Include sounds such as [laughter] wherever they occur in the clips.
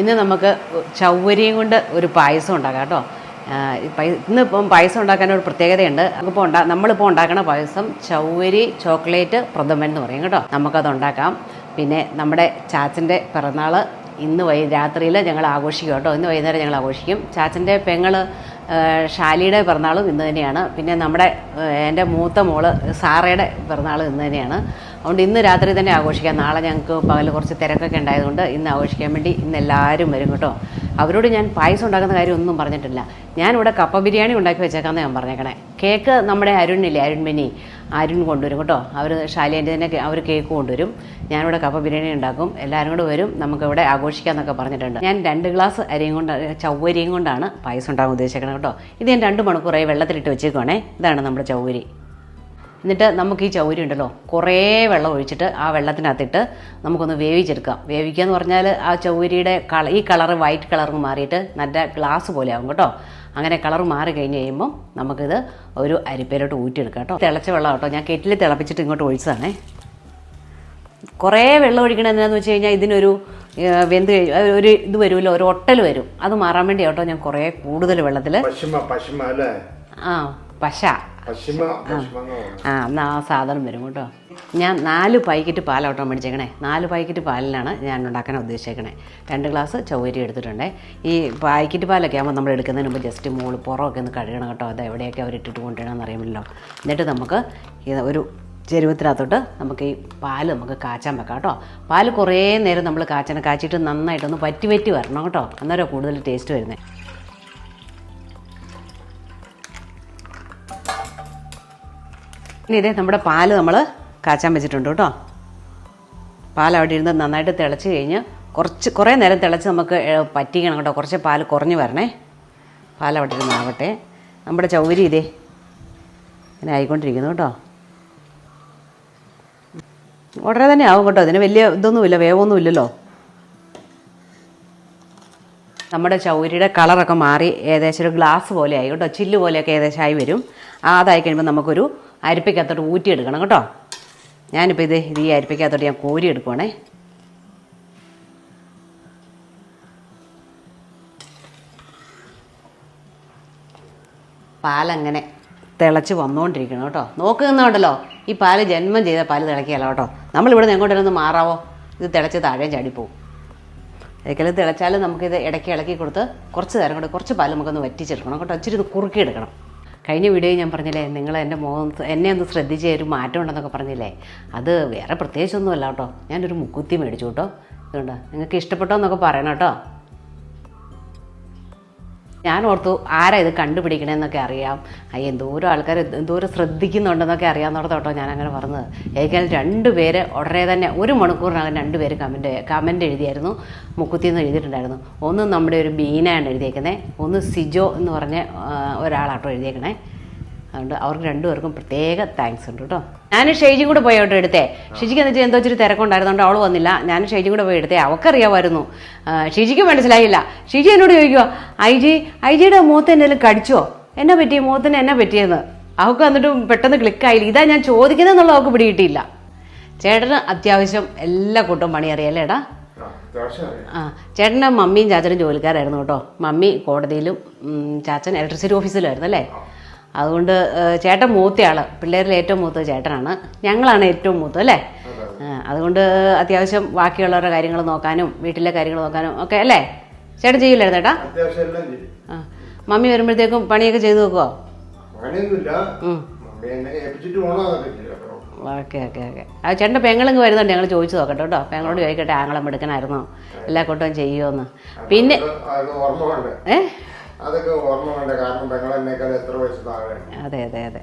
ഇന്ന് നമുക്ക് ചൗവരിയും കൊണ്ട് ഒരു പായസം ഉണ്ടാക്കാം കേട്ടോ. ഇന്ന് ഇപ്പം പായസം ഉണ്ടാക്കാൻ ഒരു പ്രത്യേകതയുണ്ട്. നമുക്കിപ്പോൾ നമ്മളിപ്പോൾ ഉണ്ടാക്കുന്ന പായസം ചൗവരി ചോക്ലേറ്റ് പ്രഥമൻ എന്ന് പറയും കേട്ടോ. നമുക്കത് ഉണ്ടാക്കാം. പിന്നെ നമ്മുടെ ചാച്ചന്റെ പിറന്നാൾ ഇന്ന് വൈ രാത്രിയിൽ ഞങ്ങൾ ആഘോഷിക്കും കേട്ടോ. ഇന്ന് വൈകുന്നേരം ഞങ്ങൾ ആഘോഷിക്കും. ചാച്ചന്റെ പെങ്ങൾ ഷാലിയുടെ പിറന്നാളും ഇന്ന് തന്നെയാണ്. പിന്നെ നമ്മുടെ എന്റെ മൂത്ത മോൾ സാറയുടെ പിറന്നാളും ഇന്ന് തന്നെയാണ്. അതുകൊണ്ട് ഇന്ന് രാത്രി തന്നെ ആഘോഷിക്കാം. നാളെ ഞങ്ങൾക്ക് പകൽ കുറച്ച് തിരക്കൊക്കെ ഉണ്ടായതുകൊണ്ട് ഇന്ന് ആഘോഷിക്കാൻ വേണ്ടി ഇന്ന് എല്ലാവരും വരും കേട്ടോ. അവരോട് ഞാൻ പായസം ഉണ്ടാക്കുന്ന കാര്യം ഒന്നും പറഞ്ഞിട്ടില്ല. ഞാനിവിടെ കപ്പ ബിരിയാണി ഉണ്ടാക്കി വെച്ചേക്കാന്ന് ഞാൻ പറഞ്ഞേക്കണേ. കേക്ക് നമ്മുടെ അരുണില്ലേ അരുൺ മിനി അരുൺ കൊണ്ടുവരും കേട്ടോ. അവർ ശാലിയന്റെ തന്നെ അവർ കേക്ക് കൊണ്ടുവരും. ഞാനിവിടെ കപ്പ ബിരിയാണി ഉണ്ടാക്കും. എല്ലാവരും കൂടെ വരും. നമുക്കിവിടെ ആഘോഷിക്കാമെന്നൊക്കെ പറഞ്ഞിട്ടുണ്ട്. ഞാൻ രണ്ട് ഗ്ലാസ് അരിയും കൊണ്ട് ചൗവരിയും കൊണ്ടാണ് പായസം ഉണ്ടാകാൻ ഉദ്ദേശിക്കുന്നത് കേട്ടോ. ഇത് ഞാൻ രണ്ട് മണിക്കൂറായി വെള്ളത്തിലിട്ട് വെച്ചേക്കുവാണേ. ഇതാണ് നമ്മുടെ ചവ്വരി. എന്നിട്ട് നമുക്ക് ഈ ചൗരി ഉണ്ടല്ലോ കുറേ വെള്ളം ഒഴിച്ചിട്ട് ആ വെള്ളത്തിനകത്തിട്ട് നമുക്കൊന്ന് വേവിച്ചെടുക്കാം. വേവിക്കുക എന്ന് പറഞ്ഞാൽ ആ ചൗരിയുടെ കള ഈ കളറ് വൈറ്റ് കളറ് മാറിയിട്ട് നല്ല ഗ്ലാസ് പോലെ ആകും കേട്ടോ. അങ്ങനെ കളർ മാറി കഴിഞ്ഞ് കഴിയുമ്പം നമുക്കിത് ഒരു അരിപ്പയിലോട്ട് ഊറ്റിയെടുക്കാം കേട്ടോ. തിളച്ച വെള്ളം കേട്ടോ ഞാൻ കെറ്റിൽ തിളപ്പിച്ചിട്ട് ഇങ്ങോട്ട് ഒഴിച്ചതാണേ. കുറേ വെള്ളം ഒഴിക്കണം എന്താണെന്ന് വെച്ച് കഴിഞ്ഞാൽ ഇതിനൊരു വെന്ത് കഴിഞ്ഞു ഒരു ഇത് വരുമല്ലോ ഒരു ഒട്ടൽ വരും. അത് മാറാൻ വേണ്ടി കേട്ടോ ഞാൻ കുറേ കൂടുതൽ വെള്ളത്തിൽ ആ പശ. ആ. എന്നാൽ ആ സാധനം വരും കേട്ടോ. ഞാൻ നാല് പാക്കറ്റ് പാലോട്ടോ മേടിച്ചേക്കണേ. നാല് പാക്കറ്റ് പാലിലാണ് ഞാൻ ഉണ്ടാക്കാൻ ഉദ്ദേശിച്ചേക്കണേ. രണ്ട് ഗ്ലാസ് ചൊവ്വരി എടുത്തിട്ടുണ്ടേ. ഈ പാക്കറ്റ് പാലൊക്കെ ആകുമ്പോൾ നമ്മൾ എടുക്കുന്നതിന് മുമ്പ് ജസ്റ്റ് മുകളിൽ പുറമൊക്കെ ഒന്ന് കഴുകണം കേട്ടോ. അത് എവിടെയൊക്കെ അവർ ഇട്ടിട്ട് കൊണ്ടുവരണമെന്ന് അറിയാമല്ലോ. എന്നിട്ട് നമുക്ക് ഇത് ഒരു ചെരുവത്തിനകത്തോട്ട് നമുക്ക് ഈ പാൽ നമുക്ക് കാച്ചാൻ വെക്കാം കേട്ടോ. പാൽ കുറേ നേരം നമ്മൾ കാച്ചണം കാച്ചിട്ട് നന്നായിട്ടൊന്ന് പറ്റി പറ്റി വരണം കേട്ടോ. അന്നേരം കൂടുതൽ ടേസ്റ്റ് വരുന്നത് ഇനി ഇതേ നമ്മുടെ പാൽ നമ്മൾ കാച്ചാൻ വെച്ചിട്ടുണ്ട് കേട്ടോ. പാൽ അവിടെ ഇരുന്ന് നന്നായിട്ട് തിളച്ച് കഴിഞ്ഞ് കുറച്ച് കുറേ നേരം തിളച്ച് നമുക്ക് പറ്റിക്കണം കേട്ടോ. കുറച്ച് പാൽ കുറഞ്ഞ് വരണേ. പാൽ അവിടെ ഇരുന്ന് ആവട്ടെ. നമ്മുടെ ചൗരി ഇതേ. ഇങ്ങനെ ആയിക്കൊണ്ടിരിക്കുന്നു കേട്ടോ. ഉടനെ തന്നെ ആവും കേട്ടോ. ഇതിന് വലിയ ഇതൊന്നുമില്ല വേവൊന്നും ഇല്ലല്ലോ നമ്മുടെ ചൗരിയുടെ കളറൊക്കെ മാറി ഏകദേശം ഒരു ഗ്ലാസ് പോലെ ആയി കേട്ടോ. ചില്ല് പോലെയൊക്കെ ഏകദേശം ആയി വരും. അതായി കഴിയുമ്പോൾ നമുക്കൊരു അരിപ്പയ്ക്കകത്തോട്ട് ഊറ്റിയെടുക്കണം കേട്ടോ. ഞാനിപ്പോൾ ഇത് ഇത് ഈ അരിപ്പയ്ക്കകത്തോട്ട് ഞാൻ കോരി എടുക്കുവാണേ പാലങ്ങനെ തിളച്ച് വന്നുകൊണ്ടിരിക്കണം കേട്ടോ. നോക്കുന്നുണ്ടല്ലോ ഈ പാൽ ജന്മം ചെയ്ത പാൽ തിളക്കിയല്ല കേട്ടോ. നമ്മളിവിടെ നിന്ന് എങ്ങോട്ടൊന്ന് മാറാവോ? ഇത് തിളച്ച് താഴെ ചാടിപ്പോവും. ഇടയ്ക്കലും തിളച്ചാലും നമുക്കിത് ഇടയ്ക്ക് ഇളക്കി കൊടുത്ത് കുറച്ച് നേരം കൂടെ കുറച്ച് പാൽ നമുക്കൊന്ന് വറ്റിച്ചെടുക്കണം കേട്ടോ. ഇച്ചിരി ഒന്ന് കുറുക്കിയെടുക്കണം. കഴിഞ്ഞ വീഡിയോ ഞാൻ പറഞ്ഞില്ലേ നിങ്ങൾ എന്റെ മുഖം എന്നെ ഒന്ന് ശ്രദ്ധിച്ച് ഒരു മാറ്റം ഉണ്ടെന്നൊക്കെ പറഞ്ഞില്ലേ? അത് വേറെ പ്രത്യേകിച്ചൊന്നുമല്ല കേട്ടോ. ഞാനൊരു മുക്കുത്തി മേടിച്ചു കേട്ടോ. അതുകൊണ്ട് നിങ്ങൾക്ക് ഇഷ്ടപ്പെട്ടോ എന്നൊക്കെ പറയണം കേട്ടോ. ഞാൻ ഓർത്തു ആരാ ഇത് കണ്ടുപിടിക്കണമെന്നൊക്കെ അറിയാം. അയ്യ എന്തോരം ആൾക്കാർ എന്തോരം ശ്രദ്ധിക്കുന്നുണ്ടെന്നൊക്കെ അറിയാമെന്നോർത്ത് കേട്ടോ ഞാൻ അങ്ങനെ പറഞ്ഞത്. ഏകദേശം രണ്ട് പേര് ഉടനെ തന്നെ ഒരു മണിക്കൂറിനകം രണ്ട് പേര് കമന്റ് കമന്റ് എഴുതിയായിരുന്നു മുക്കുത്തി എന്ന് എഴുതിയിട്ടുണ്ടായിരുന്നു. ഒന്ന് നമ്മുടെ ഒരു ബീനയാണ് എഴുതിയേക്കുന്നത് ഒന്ന് സിജോ എന്ന് പറഞ്ഞ ഒരാളാട്ടോ എഴുതിയേക്കണേ. അതുകൊണ്ട് അവർക്ക് രണ്ടുപേർക്കും പ്രത്യേക താങ്ക്സ് ഉണ്ട് കേട്ടോ. ഞാൻ ഷെയ്ജും കൂടെ പോയി കേട്ടോ എടുത്തേ. ഷിജിക്ക് എന്നിട്ട് എന്തോ ഇച്ചിരി തിരക്കുണ്ടായിരുന്നോണ്ട് അവൾ വന്നില്ല. ഞാൻ ഷെയ്ജും കൂടെ പോയി എടുത്തേ. അവക്കറിയാമായിരുന്നു ഷിജിക്ക് മനസ്സിലായില്ല. ഷിജി എന്നോട് ചോദിക്കുക ഐ ജി ഐ ജിയുടെ മുഖത്ത് എന്തെങ്കിലും കടിച്ചോ? എന്നെ പറ്റി? മുഖത്തിന് എന്നെ പറ്റിയെന്ന്? അവൾക്ക് എന്നിട്ട് പെട്ടെന്ന് ക്ലിക്കായില്ല ഇതാ ഞാൻ ചോദിക്കുന്നത് എന്നുള്ള അവൾക്ക് പിടികിട്ടിയില്ല. ചേട്ടന് അത്യാവശ്യം എല്ലാ കൂട്ടവും പണി അറിയാലേ എടാ. ആ ചേട്ടന്റെ മമ്മിയും ചാച്ചനും ജോലിക്കാരായിരുന്നു കേട്ടോ. മമ്മി കോടതിയിലും ചാച്ചൻ ഇലക്ട്രിസിറ്റി ഓഫീസിലായിരുന്നു അല്ലേ? അതുകൊണ്ട് ചേട്ടൻ മൂത്തയാൾ. പിള്ളേരിൽ ഏറ്റവും മൂത്ത ചേട്ടനാണ്. ഞങ്ങളാണ് ഏറ്റവും മൂത്തത് അല്ലേ? അതുകൊണ്ട് അത്യാവശ്യം ബാക്കിയുള്ളവരുടെ കാര്യങ്ങൾ നോക്കാനും വീട്ടിലെ കാര്യങ്ങൾ നോക്കാനും ഒക്കെ അല്ലേ? ചേട്ടൻ ചെയ്യില്ലായിരുന്നു ചേട്ടാ? മമ്മി വരുമ്പോഴത്തേക്കും പണിയൊക്കെ ചെയ്തു നോക്കുവോ ഓക്കെ ഓക്കെ ഓക്കെ. ആ ചേട്ടന്റെ പെങ്ങളിങ്ങ് വരുന്നുണ്ട്. ഞങ്ങൾ ചോദിച്ചു നോക്കട്ടെ കേട്ടോ. പെങ്ങളോട് ചോദിക്കട്ടെ ആങ്ങളെ എടുക്കണമായിരുന്നോ എല്ലാ കൂട്ടവും ചെയ്യുമോ എന്ന് പിന്നെ അതൊക്കെ അതൊക്കെ ഓർമ്മ വേണ്ടേ കാരണം പെങ്ങളെന്നേക്കാൾ എത്ര വയസ്സ് അതെ അതെ അതെ.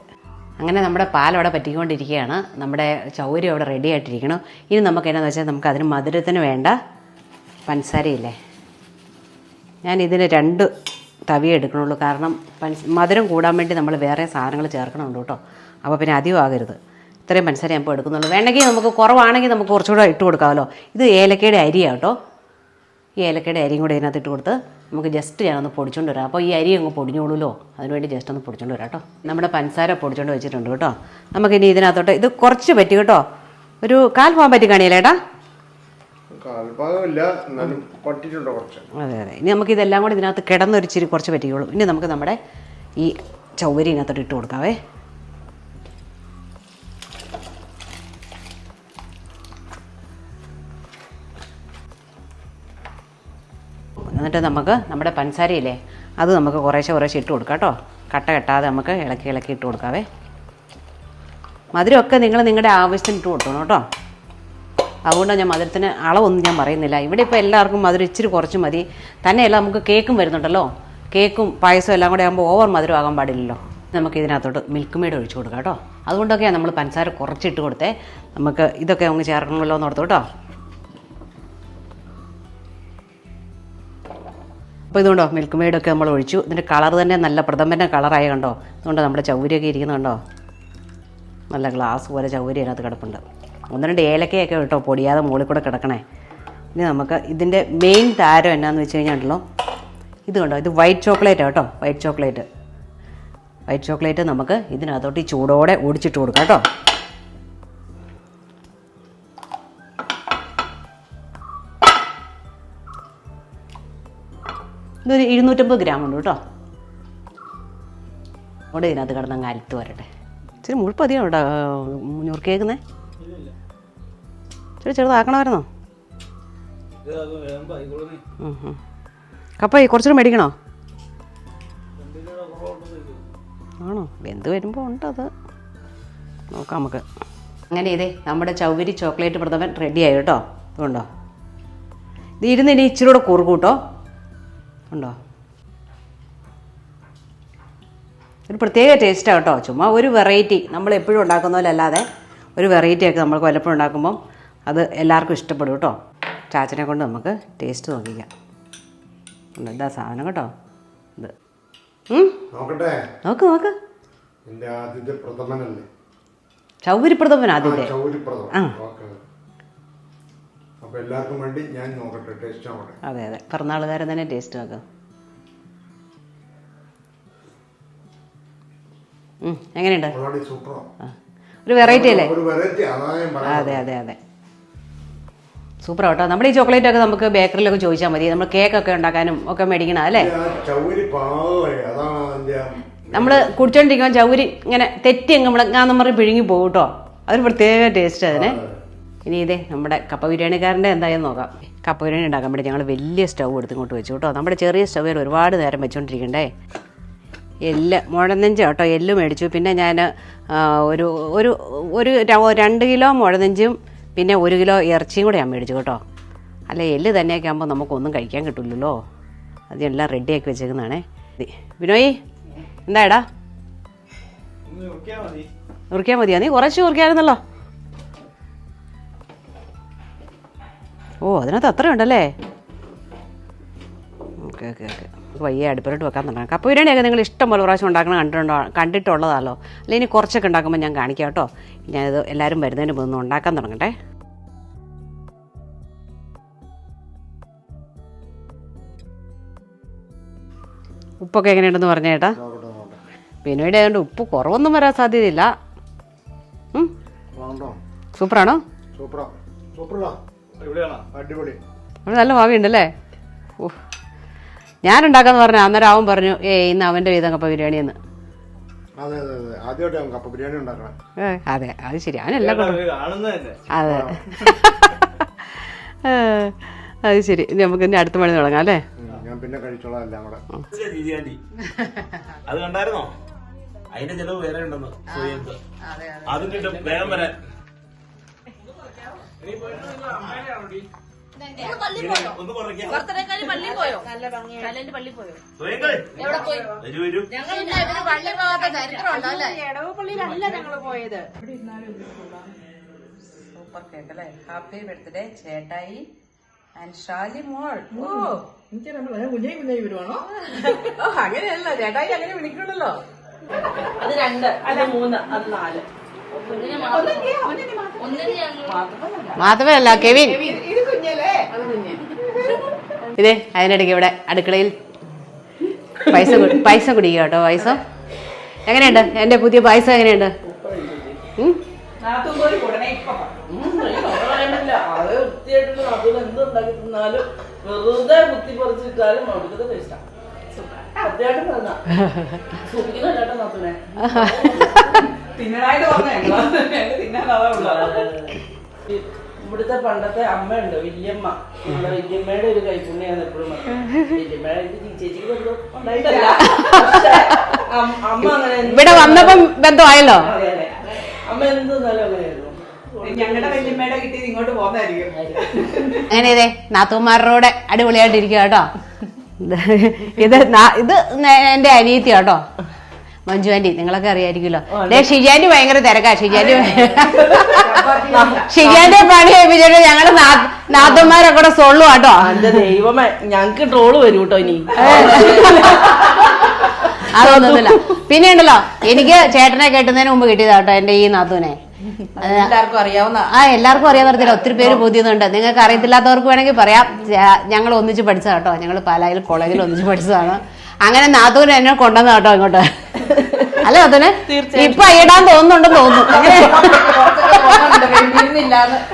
അങ്ങനെ നമ്മുടെ പാൽ അവിടെ പറ്റിക്കൊണ്ടിരിക്കുകയാണ്. നമ്മുടെ ചൗര്യം അവിടെ റെഡി ആയിട്ടിരിക്കണം ഇനി നമുക്ക് എന്നാന്ന് വെച്ചാൽ നമുക്ക് അതിന് മധുരത്തിന് വേണ്ട പഞ്ചസാരയില്ലേ ഞാൻ ഇതിന് രണ്ട് തവി എടുക്കണുള്ളൂ. കാരണം പഞ്ച മധുരം കൂടാൻ വേണ്ടി നമ്മൾ വേറെ സാധനങ്ങൾ ചേർക്കണമുണ്ട് കേട്ടോ. അപ്പോൾ പിന്നെ അധികം ആകരുത്. ഇത്രയും പഞ്ചസാര ഞാൻ ഇപ്പോൾ എടുക്കുന്നുള്ളൂ. വേണമെങ്കിൽ നമുക്ക് കുറവാണെങ്കിൽ നമുക്ക് കുറച്ചുകൂടെ ഇട്ട് കൊടുക്കാമല്ലോ. ഇത് ഏലക്കയുടെ അരിയാണ് കേട്ടോ. ഈ ഏലക്കയുടെ അരിയും കൂടെ ഇതിനകത്ത് ഇട്ട് കൊടുത്ത് നമുക്ക് ജസ്റ്റ് ഞാനൊന്ന് പൊടിച്ചുകൊണ്ട് വരാം. അപ്പോൾ ഈ അരി അങ്ങ് പൊടിഞ്ഞോളൂല്ലോ അതിനുവേണ്ടി ജസ്റ്റ് ഒന്ന് പൊടിച്ചുകൊണ്ട് വരാം കേട്ടോ. നമ്മുടെ പഞ്ചസാര പൊടിച്ചുകൊണ്ട് വെച്ചിട്ടുണ്ട് കേട്ടോ. നമുക്കിനി ഇതിനകത്തോട്ട് ഇത് കുറച്ച് പറ്റി കേട്ടോ. ഒരു കാൽ പോകാൻ പറ്റി കാണിയല്ലേ ഏട്ടാ? കാൽഭാഗമില്ല എന്നാലും പട്ടിട്ടുണ്ടോ കുറച്ച്. അതെ അതെ. ഇനി നമുക്ക് ഇതെല്ലാം കൂടി ഇതിനകത്ത് കിടന്നൊരിച്ചിരി കുറച്ച് പറ്റിയുള്ളൂ ഇനി നമുക്ക് നമ്മുടെ ഈ ചൗവരി ഇതിനകത്തോട്ട് ഇട്ട് കൊടുക്കാവേ. എന്നിട്ട് നമുക്ക് നമ്മുടെ പഞ്ചസാരയില്ലേ അത് നമുക്ക് കുറേശ്ശെ കുറേശ്ശെ ഇട്ട് കൊടുക്കാം കേട്ടോ. കട്ട കെട്ടാതെ നമുക്ക് ഇളക്കി ഇളക്കി ഇട്ട് കൊടുക്കാവേ. മധുരമൊക്കെ നിങ്ങൾ നിങ്ങളുടെ ആവശ്യത്തിന് ഇട്ട് കൊടുക്കണം കേട്ടോ. അതുകൊണ്ടാണ് ഞാൻ മധുരത്തിന് അളവൊന്നും ഞാൻ പറയുന്നില്ല. ഇവിടെ ഇപ്പോൾ എല്ലാവർക്കും മധുരം ഇച്ചിരി കുറച്ച് മതി. തന്നെയല്ല നമുക്ക് കേക്കും വരുന്നുണ്ടല്ലോ. കേക്കും പായസവും എല്ലാം കൂടെ ആകുമ്പോൾ ഓവർ മധുരം ആകാൻ പാടില്ലല്ലോ. നമുക്ക് ഇതിനകത്തോട്ട് മിൽക്ക് മെയ്ഡ് ഒഴിച്ചു കൊടുക്കാം കേട്ടോ. അതുകൊണ്ടൊക്കെയാണ് നമ്മൾ പഞ്ചസാര കുറച്ചിട്ട് കൊടുത്തേ. നമുക്ക് ഇതൊക്കെ അങ്ങ് ചേർക്കണമല്ലോ എന്ന് ഓർത്തു കേട്ടോ. അപ്പോൾ ഇതുകൊണ്ടോ മിൽക്ക് മെയ്ഡൊക്കെ നമ്മൾ ഒഴിച്ചു. ഇതിന്റെ കളർ തന്നെ നല്ല പ്രഥമന്റെ കളറായ കണ്ടോ? അതുകൊണ്ട് നമ്മുടെ ചൗരിയൊക്കെ ഇരിക്കുന്നുണ്ടോ നല്ല ഗ്ലാസ് പോലെ ചൗരി അതിനകത്ത് കിടപ്പുണ്ട്. ഒന്ന് രണ്ട് ഏലക്കയൊക്കെ കേട്ടോ പൊടിയാതെ മുകളിൽ കൂടെ കിടക്കണേ. ഇനി നമുക്ക് ഇതിന്റെ മെയിൻ താരം എന്നാന്ന് വെച്ച് കഴിഞ്ഞാണല്ലോ ഇത് കണ്ടോ? ഇത് വൈറ്റ് ചോക്ലേറ്റ് കേട്ടോ വൈറ്റ് ചോക്ലേറ്റ് വൈറ്റ് ചോക്ലേറ്റ് നമുക്ക് ഇതിനകത്തോട്ട് ഈ ചൂടോടെ ഓടിച്ചിട്ട് കൊടുക്കാം കേട്ടോ. ഇതൊരു എഴുന്നൂറ്റമ്പത് ഗ്രാം ഉണ്ട് കേട്ടോ. അവിടെ ഇതിനകത്ത് കിടന്ന് അങ്ങ് അലുത്ത് വരട്ടെ. ഇച്ചിരി മുഴുപ്പ് അധികം കേട്ടോ ഞുറുക്കേക്കുന്നേ ഇച്ചിരി ചെറുതാക്കണമായിരുന്നോ. കപ്പ കുറച്ചുകൂടെ മേടിക്കണോ? ആണോ? വെന്ത് വരുമ്പോൾ ഉണ്ട് അത് നോക്കാം നമുക്ക്. അങ്ങനെ ഇതേ നമ്മുടെ ചൗവരി ചോക്ലേറ്റ് പ്രഥമൻ റെഡിയായി കേട്ടോ. അതുകൊണ്ടോ ഇത് ഇരുന്ന് ഇനി ഇച്ചിരി കൂടെ കുറുകൂട്ടോ ഉണ്ടോ? ഒരു പ്രത്യേക ടേസ്റ്റാണ് കേട്ടോ. ചുമ്മാ ഒരു വെറൈറ്റി നമ്മൾ എപ്പോഴും ഉണ്ടാക്കുന്ന പോലെ അല്ലാതെ ഒരു വെറൈറ്റി ഒക്കെ നമ്മൾ വല്ലപ്പോഴും ഉണ്ടാക്കുമ്പം അത് എല്ലാവർക്കും ഇഷ്ടപ്പെടും കേട്ടോ. ചാച്ചനെ കൊണ്ട് നമുക്ക് ടേസ്റ്റ് നോക്കിക്കാം. എന്താ ഇതാ സാധനം കേട്ടോ. ഇത്. നോക്കട്ടെ. നോക്ക് നോക്ക്. എന്റെ ആദ്യത്തെ ആ, ആദ്യത്തെ ചൗരിപ്രഥമൻ ഓക്കെ അപ്പൊ എല്ലാവർക്കും വേണ്ടി ഞാൻ നോക്കട്ടെ ടേസ്റ്റ് ആവട്ടെ. അതെ അതെ. പിറന്നാളുകാരൻ തന്നെ ടേസ്റ്റ് നോക്കാം എങ്ങനെയുണ്ട്? ഒരു വെറൈറ്റി അല്ലേ? അതാ അതെ അതെ സൂപ്പർ കേട്ടോ നമ്മൾ ഈ ചോക്ലേറ്റ് ഒക്കെ നമുക്ക് ബേക്കറിലൊക്കെ ചോദിച്ചാൽ മതി. നമ്മൾ കേക്ക് ഒക്കെ ഉണ്ടാക്കാനും ഒക്കെ മേടിക്കണം അല്ലേ? നമ്മൾ കുടിച്ചോണ്ടിരിക്കുമ്പോൾ ചൗരി ഇങ്ങനെ തെറ്റി അങ്ങ് ഞാൻ പറഞ്ഞ് പിഴുങ്ങി പോകും കേട്ടോ അതൊരു പ്രത്യേക ടേസ്റ്റ് അതിന്. ഇനി ഇതേ നമ്മുടെ കപ്പ ബിരിയാണിക്കാരന്റെ എന്തായാലും നോക്കാം. കപ്പ ബിരിയാണി ഉണ്ടാക്കാൻ വേണ്ടി ഞങ്ങൾ വലിയ സ്റ്റൗ എടുത്ത് ഇങ്ങോട്ട് വെച്ചു കേട്ടോ. നമ്മുടെ ചെറിയ സ്റ്റൗവിൽ ഒരുപാട് നേരം വെച്ചുകൊണ്ടിരിക്കണ്ടേ എല്ല് മുഴനെഞ്ച് കേട്ടോ. എല്ല് മേടിച്ചു. പിന്നെ ഞാൻ ഒരു ഒരു ഒരു രണ്ട് കിലോ മുഴനെഞ്ചും പിന്നെ ഒരു കിലോ ഇറച്ചിയും കൂടെ ഞാൻ മേടിച്ചു കേട്ടോ. അല്ല എല്ല് തന്നെയൊക്കെ ആകുമ്പോൾ നമുക്കൊന്നും കഴിക്കാൻ കിട്ടില്ലല്ലോ അതെല്ലാം റെഡിയാക്കി വെച്ചേക്കുന്നതാണേ. ദേ, എന്താ എടാ? നുറുക്കിയാൽ മതിയാ? നീ കുറച്ച് നുറുക്കിയായിരുന്നല്ലോ ഓ അതിനകത്ത് അത്ര ഉണ്ടല്ലേ? Okay okay okay. വയ്യ അടുപ്പിലോട്ട് വെക്കാൻ തുടങ്ങാം. കപ്പ ബിരിയാണിയൊക്കെ നിങ്ങൾ ഇഷ്ടം പോലെ പ്രാവശ്യം ഉണ്ടാക്കണം കണ്ടിട്ടുണ്ടോ കണ്ടിട്ടുള്ളതാണല്ലോ. അല്ലെങ്കിൽ ഇനി കുറച്ചൊക്കെ ഉണ്ടാക്കുമ്പോൾ ഞാൻ കാണിക്കാം കേട്ടോ. ഞാനിത് എല്ലാവരും വരുന്നതിന് മുമ്പ് ഉണ്ടാക്കാൻ തുടങ്ങട്ടെ. ഉപ്പൊക്കെ എങ്ങനെയുണ്ടെന്ന് പറഞ്ഞ ചേട്ടാ പിന്നീട് അതുകൊണ്ട് ഉപ്പ് കുറവൊന്നും വരാൻ സാധ്യതയില്ല. സൂപ്പറാണോ? സൂപ്പറാ. സൂപ്പറാ. അടിപൊളി. അവിടെ നല്ല ഭാവിയുണ്ടല്ലേ? ഓ ഞാൻ ഉണ്ടാക്കാന്ന് പറഞ്ഞു അന്നേരം അവൻ പറഞ്ഞു ഏ ഇന്ന് അവന്റെ വീതം കപ്പ ബിരിയാണി എന്ന്. അതെ അതെ അതെ. ആദ്യമായിട്ട് കപ്പ ബിരിയാണി ഉണ്ടാക്കണം. ഏ, അതെ. അത് ശരി. അവനെല്ലാം കൊണ്ടും കാണുന്നത് തന്നെ. അതെ. ഏ, അത് ശരി. ഇനി നമുക്ക് ഇനി അടുത്ത പണി തുടങ്ങാം അല്ലേ? ഉം, ഞാൻ പിന്നെ കഴിച്ചോളാം എല്ലാം കൂടെ. അത് കണ്ടായിരുന്നോ? അതിന്റെ ചെലവ് വേറെ ഉണ്ടെന്ന് അതും കിട്ടും വേഗം വരാൻ. പള്ളി പോയോ? കലന്റ് പള്ളി പോയോ? എവിടെ പോയി? ഇവർ പള്ളി പോകാത്ത ചരിത്രമുണ്ടോ അല്ലേ? സൂപ്പർ കേക്ക് അല്ലേ ഹാപ്പി ബർത്ത്ഡേ ചേട്ടായി ആൻഡ് ഷാലി മോൾ. ഓ. കുഞ്ഞായി കുഞ്ഞായി വരുവാണോ ഓ അങ്ങനെയല്ല. ചേട്ടായി അങ്ങനെ വിളിക്കണല്ലോ. അത് രണ്ട് അല്ല മൂന്ന് അത് നാല്. ഒന്നിന് മാത്രമല്ല കെവിൻ. ഇത് അതിനിടയ്ക്ക് ഇവിടെ അടുക്കളയിൽ പൈസ പൈസ കുടിക്കുക കേട്ടോ പൈസ. എങ്ങനെയുണ്ട്? എന്റെ പുതിയ പൈസ എങ്ങനെയുണ്ട്? വെറുതെ കുത്തി പറിച്ചിട്ടാലും അവിടുത്തെ ടേസ്റ്റാ സത്യമായിട്ടും തന്നാ നാത്തൂനെ. [laughs] തിന്നനായിട്ട് പറഞ്ഞ? തിന്നാൻ അതാ ഇവിടുത്തെ പണ്ടത്തെ അമ്മയുണ്ട് വല്യമ്മ. നമ്മുടെ വല്യമ്മയുടെ ഒരു കൈപ്പുണ്യാണ് എപ്പോഴും വല്യമ്മയുടെ ചേച്ചിക്ക് ഉണ്ടായിട്ടല്ല അമ്മ അങ്ങനെ ഇവിടെ വന്നപ്പം ബന്ധമായല്ലോ. അമ്മ എന്ത് തന്നാലും അങ്ങനെയായിരുന്നു. അങ്ങനെ ഇതേ നാത്തൂമാരോടെ അടിപൊളിയായിട്ടിരിക്കുക കേട്ടോ. ഇത് ഇത് എന്റെ അനിയത്തി കേട്ടോ. മഞ്ജു ആന്റി നിങ്ങളൊക്കെ അറിയായിരിക്കുമല്ലോ. ദേ ഷിജാന്റി ഭയങ്കര തിരക്കാ ഷിജാന്റി ഷിജാന്റെ പണി കഴിപ്പിച്ചിട്ട് ഞങ്ങൾ നാ- നാത്തൂന്മാരൊക്കെ കൂടെ സൊള്ളു കേട്ടോ. ദൈവമേ ഞങ്ങക്ക് ട്രോൾ വരും കേട്ടോ ഇനി. അതൊന്നുമില്ല. പിന്നെ ഉണ്ടല്ലോ എനിക്ക് ചേട്ടനെ കെട്ടുന്നതിന് മുമ്പ് കിട്ടിയതാ കേട്ടോ എന്റെ ഈ നാത്തൂനെ. എല്ലാവർക്കും അറിയാവുന്ന ആ എല്ലാവർക്കും അറിയാൻ അറിയത്തില്ല ഒത്തിരി പേര് പുതിയതുണ്ട്. നിങ്ങൾക്ക് അറിയത്തില്ലാത്തവർക്ക് വേണമെങ്കിൽ പറയാം. ഞങ്ങൾ ഒന്നിച്ച് പഠിച്ചതാട്ടോ ഞങ്ങൾ പാലായിൽ കോളേജിൽ ഒന്നിച്ച് പഠിച്ചതാണ്. അങ്ങനെ നാത്തൂര് എന്നെ കൊണ്ടുവന്ന കേട്ടോ ഇങ്ങോട്ട്. അല്ല അതിന് ഇപ്പൊ ഇടാൻ തോന്നുന്നുണ്ടെന്ന് തോന്നുന്നു.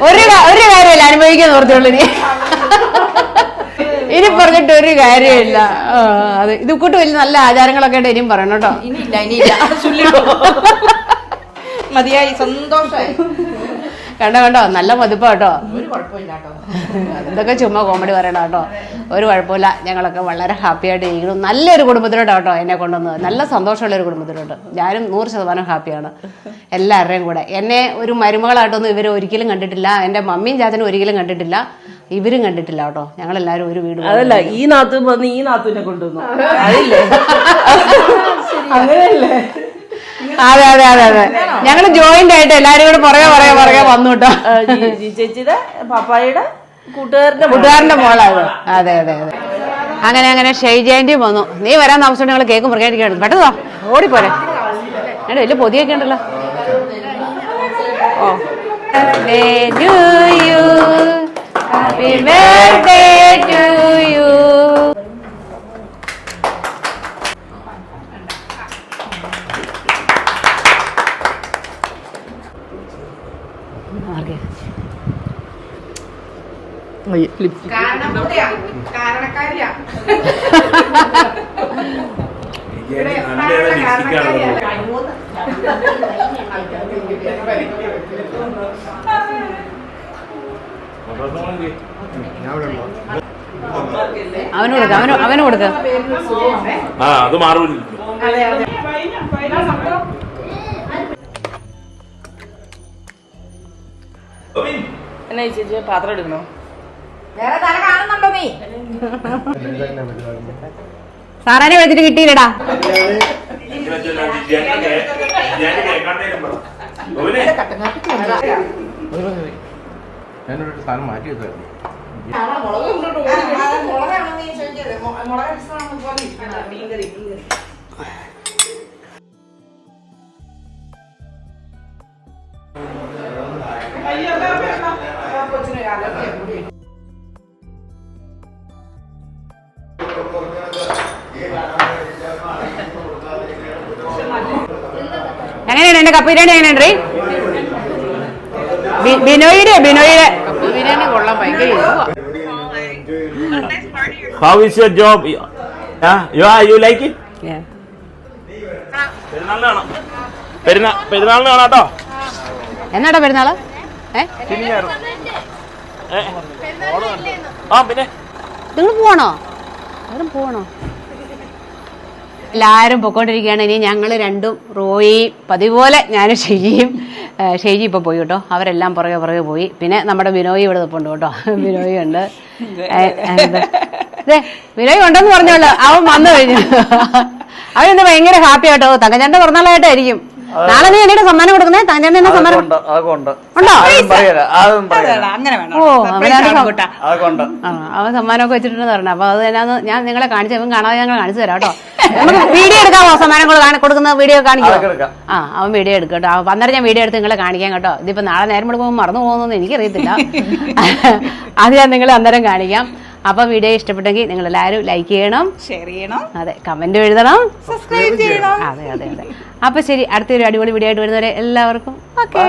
ഒരു ഒരു കാര്യമില്ല അനുഭവിക്കാൻ നിർത്തിയുള്ളൂ ഇനി. ഇനി പറഞ്ഞിട്ട് ഒരു കാര്യമില്ല. അതെ. ഇത് കൂട്ട് വലിയ നല്ല ആചാരങ്ങളൊക്കെ ഉണ്ട് ഇനിയും പറയണം കേട്ടോ. ഇനിയില്ല ഇനിയില്ല. മതിയായി സന്തോഷായി. കണ്ടോ കണ്ടോ? നല്ല മതിപ്പാ കേട്ടോ. ഇതൊക്കെ ചുമ്മാ കോമഡി പറയണം കേട്ടോ. ഒരു കുഴപ്പമില്ല. ഞങ്ങളൊക്കെ വളരെ ഹാപ്പി ആയിട്ട് ഇരിക്കുന്നു. നല്ലൊരു കുടുംബത്തിലോട്ടോ കേട്ടോ എന്നെ കൊണ്ടുവന്നത്. നല്ല സന്തോഷമുള്ള ഒരു കുടുംബത്തിലോട്ട്. ഞാനും നൂറ് ശതമാനം ഹാപ്പിയാണ് എല്ലാവരുടെയും കൂടെ. എന്നെ ഒരു മരുമകളായിട്ടൊന്നും ഇവർ ഒരിക്കലും കണ്ടിട്ടില്ല. എന്റെ മമ്മിയും ചാച്ചനും ഒരിക്കലും കണ്ടിട്ടില്ല. ഇവരും കണ്ടിട്ടില്ല കേട്ടോ. ഞങ്ങൾ എല്ലാവരും ഒരു വീട് അതല്ല ഈ നാത്തും വന്ന് ഈ നാത്തുവിനെ കൊണ്ടുവന്നു. അങ്ങനെയല്ലേ? അതെ അതെ അതെ അതെ. ഞങ്ങൾ ജോയിന്റ് ആയിട്ട് എല്ലാരും കൂടെ പുറകെ പുറകെ പുറകെ വന്നു കേട്ടോ. ചേച്ചിയുടെ പാപ്പായുടെ കൂട്ടുകാരന്റെ. കൂട്ടുകാരന്റെ മോളാണ് അതെ അതെ അതെ. അങ്ങനെ അങ്ങനെ ഷെയ്ജയന്റി വന്നു. നീ വരാൻ താമസം ഞങ്ങൾ കേക്ക് മുറിക്കാതിരിക്കുകയാണ് പെട്ടതോ ഓടിപ്പോരെ. എടാ വലിയ പൊതിയൊക്കെ ഉണ്ടല്ലോ. ഓ. Happy birthday you. Happy birthday ഉണ്ടോ അവന് കൊടുക്ക അവന് അവന് കൊടുക്ക. ആ അത് മാറൂല എന്നാ ചേച്ചി പാത്രം എടുക്കണോ? വേറെ തല കാണുന്നുണ്ടോ നീ? [laughs] സാറാനെ വിളിച്ചിട്ട് കിട്ടിയില്ലടാ. ഞാനൊരു സാധനം മാറ്റി വെച്ചായിരുന്നു മുളകാണോ നീ ചോദിച്ചത് എങ്ങനെയാണ് എന്റെ കപ്പ് ബിരിയാണി എങ്ങനെയുണ്ട്? റീ? ബി- ബിനോയിയുടെ ബിനോയിയുടെ. കപ്പ് ബിരിയാണി കൊള്ളാൻ ഭയങ്കര എരിവാ. How is your job you you like it Yeah. പെരുന്നാളിനാണോ? കേട്ടോ എന്നാടാ പെരുന്നാൾ? ഏ? ആ പിന്നെ? നിങ്ങൾ പോണോ? എല്ലാവരും പോണോ? എല്ലാവരും പൊക്കോണ്ടിരിക്കുകയാണ്. ഇനി ഞങ്ങൾ രണ്ടും റോയി പതിപോലെ ഞാൻ ഏ, ഷെയ്ജി ഇപ്പോൾ പോയി കേട്ടോ. അവരെല്ലാം പുറകെ പുറകെ പോയി. പിന്നെ നമ്മുടെ ബിനോയി ഇവിടെ നിൽപ്പുണ്ട് കേട്ടോ. ബിനോയി ഉണ്ട്. ബിനോയ് ഉണ്ടെന്ന് പറഞ്ഞോളൂ. അവൻ വന്നു കഴിഞ്ഞു. അവൻ ഇന്ന് ഭയങ്കര ഹാപ്പി ആട്ടോ. തങ്കച്ചന്റെ പിറന്നാളായിട്ടായിരിക്കും. നാളെ നീ എന്നിട്ട് സമ്മാനം കൊടുക്കുന്നേ? തങ്കച്ചന്റെ തന്നെ സമ്മാനം ഉണ്ട് ഓ ആ അവൻ സമ്മാനമൊക്കെ വെച്ചിട്ടുണ്ടെന്ന് പറഞ്ഞു. അപ്പൊ അത് എന്നാന്ന് ഞാൻ നിങ്ങളെ കാണിച്ചു അവൻ കാണാതെ ഞങ്ങൾ കാണിച്ചു തരാം കേട്ടോ. നമുക്ക് വീഡിയോ എടുക്കാമോ സമ്മാനങ്ങൾ കാണി- കൊടുക്കുന്ന വീഡിയോ കാണിക്കാം ആ അവൻ വീഡിയോ എടുക്കും കേട്ടോ. അന്നേരം ഞാൻ വീഡിയോ എടുത്ത് നിങ്ങളെ കാണിക്കാം കേട്ടോ. ഇതിപ്പോ നാളെ നേരം എടുക്കുമ്പോൾ മറന്നു പോകുന്നൊന്നും എനിക്കറിയത്തില്ല. അത് ഞാൻ നിങ്ങളെ അന്നേരം കാണിക്കാം. അപ്പൊ വീഡിയോ ഇഷ്ടപ്പെട്ടെങ്കിൽ നിങ്ങൾ എല്ലാവരും ലൈക്ക് ചെയ്യണം. ഷെയർ ചെയ്യണം. അതെ കമന്റ് എഴുതണം. സബ്സ്ക്രൈബ് ചെയ്യണം. അതെ അതെ അതെ. അപ്പൊ ശരി അടുത്തൊരു അടിപൊളി വീഡിയോ ആയിട്ട് വരുന്നവരെ എല്ലാവർക്കും ഓക്കെ